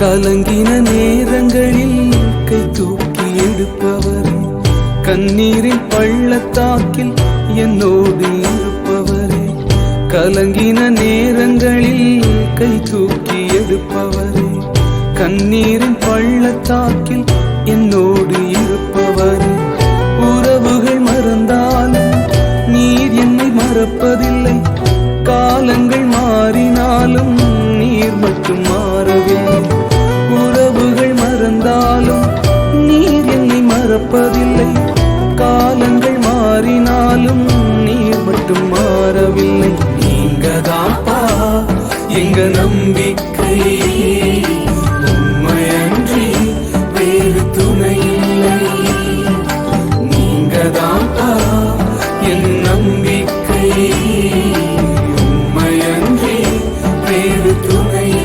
கலங்கின நேரங்களில் கை தூக்கி எடுப்பவர். கண்ணீரின் பள்ளத்தாக்கில் என்னோடு இருப்பவரே. கலங்கின நேரங்களில் கை தூக்கி எடுப்பவரே. கண்ணீரின் பள்ளத்தாக்கில் என்னோடு இருப்பவரே. உறவுகள் மறந்தாலும் நீர் என்னை மறப்பதில்லை. காலங்கள் மாறினாலும் நீர் மட்டும் மாறவில்லை பிறப்பதில்லை காலங்கள் மாறினாலும் நீ மட்டும் மாறவில்லை. நீங்க தாப்பா எங்க நம்பிக்கை. உண்மையன்றி வேறு துணையில்லை. நீங்க தாப்பா என் நம்பிக்கை. உண்மையன்றி வேறு துணையில்லை.